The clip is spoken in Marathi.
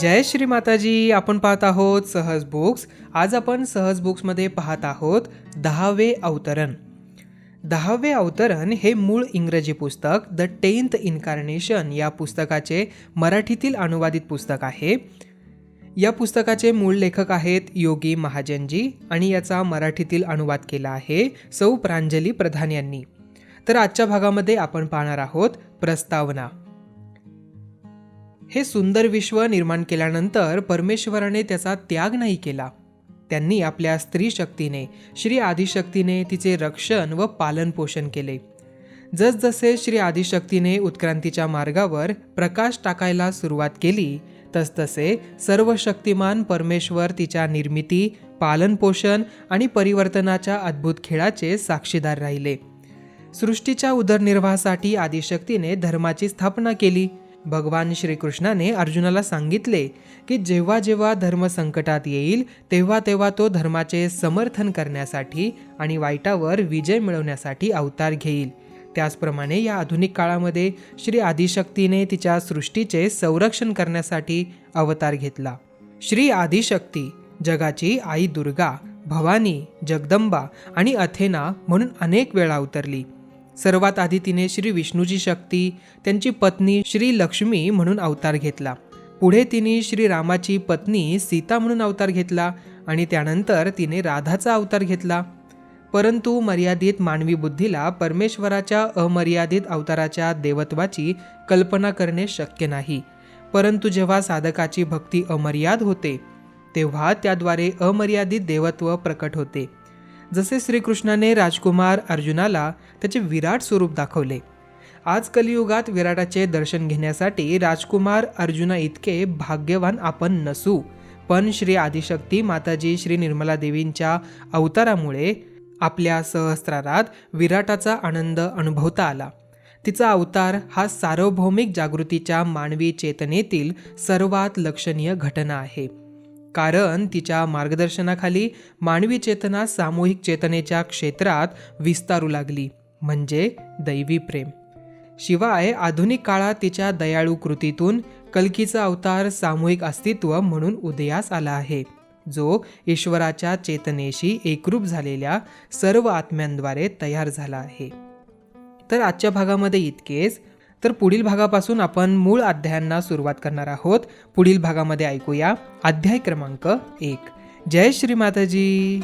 जय श्री माताजी आपण पाहत आहोत सहज बुक्स आज आपण सहज बुक्समध्ये पाहत आहोत दहावे अवतरण. दहावे अवतरण हे मूळ इंग्रजी पुस्तक द टेन्थ इन्कार्नेशन या पुस्तकाचे मराठीतील अनुवादित पुस्तक आहे. या पुस्तकाचे मूळ लेखक आहेत योगी महाजनजी आणि याचा मराठीतील अनुवाद केला आहे सौ प्रांजली प्रधान यांनी. तर आजच्या भागामध्ये आपण पाहणार आहोत प्रस्तावना. हे सुंदर विश्व निर्माण केल्यानंतर परमेश्वराने त्याचा त्याग नाही केला. त्यांनी आपल्या स्त्री शक्तीने श्री आदिशक्तीने तिचे रक्षण व पालनपोषण केले. जसजसे श्री आदिशक्तीने उत्क्रांतीच्या मार्गावर प्रकाश टाकायला सुरुवात केली तसतसे सर्व शक्तिमान परमेश्वर तिच्या निर्मिती पालनपोषण आणि परिवर्तनाच्या अद्भुत खेळाचे साक्षीदार राहिले. सृष्टीच्या उदरनिर्वाहासाठी आदिशक्तीने धर्माची स्थापना केली. भगवान श्रीकृष्णाने अर्जुनाला सांगितले की जेव्हा जेव्हा धर्म संकटात येईल तेव्हा तेव्हा तो धर्माचे समर्थन करण्यासाठी आणि वाईटावर विजय मिळवण्यासाठी अवतार घेईल. त्याचप्रमाणे या आधुनिक काळामध्ये श्री आदिशक्तीने तिच्या सृष्टीचे संरक्षण करण्यासाठी अवतार घेतला. श्री आदिशक्ती जगाची आई दुर्गा भवानी जगदंबा आणि अथेना म्हणून अनेक वेळा अवतरली सर्वात आधी तिने श्री विष्णूची शक्ती त्यांची पत्नी श्री लक्ष्मी म्हणून अवतार घेतला. पुढे तिने श्री रामाची पत्नी सीता म्हणून अवतार घेतला आणि त्यानंतर तिने राधाचा अवतार घेतला. परंतु मर्यादित मानवी बुद्धीला परमेश्वराच्या अमर्यादित अवताराच्या देवत्वाची कल्पना करणे शक्य नाही. परंतु जेव्हा साधकाची भक्ती अमर्याद होते तेव्हा त्याद्वारे अमर्यादित देवत्व प्रकट होते. जसे श्रीकृष्णाने राजकुमार अर्जुनाला त्याचे विराट स्वरूप दाखवले. आज कलियुगात विराटाचे दर्शन घेण्यासाठी राजकुमार अर्जुना इतके भाग्यवान आपण नसू पण श्री आदिशक्ती माताजी श्री निर्मला देवींच्या अवतारामुळे आपल्या सहस्रारात विराटाचा आनंद अनुभवता आला. तिचा अवतार हा सार्वभौमिक जागृतीच्या मानवी चेतनेतील सर्वात लक्षणीय घटना आहे. कारण तिच्या मार्गदर्शनाखाली मानवी चेतना सामूहिक चेतनेच्या क्षेत्रात विस्तारू लागली म्हणजे दैवी प्रेम. शिवाय आधुनिक काळात तिच्या दयाळू कृतीतून कल्कीचा अवतार सामूहिक अस्तित्व म्हणून उदयास आला आहे जो ईश्वराच्या चेतनेशी एकरूप झालेल्या सर्व आत्म्यांद्वारे तयार झाला आहे. तर आजच्या भागामध्ये इतकेच. तर पुढील भागापासून आपण मूळ अध्यायांना सुरुवात करणार आहोत. पुढील भागामध्ये ऐकूया अध्याय क्रमांक एक. जय श्री माताजी.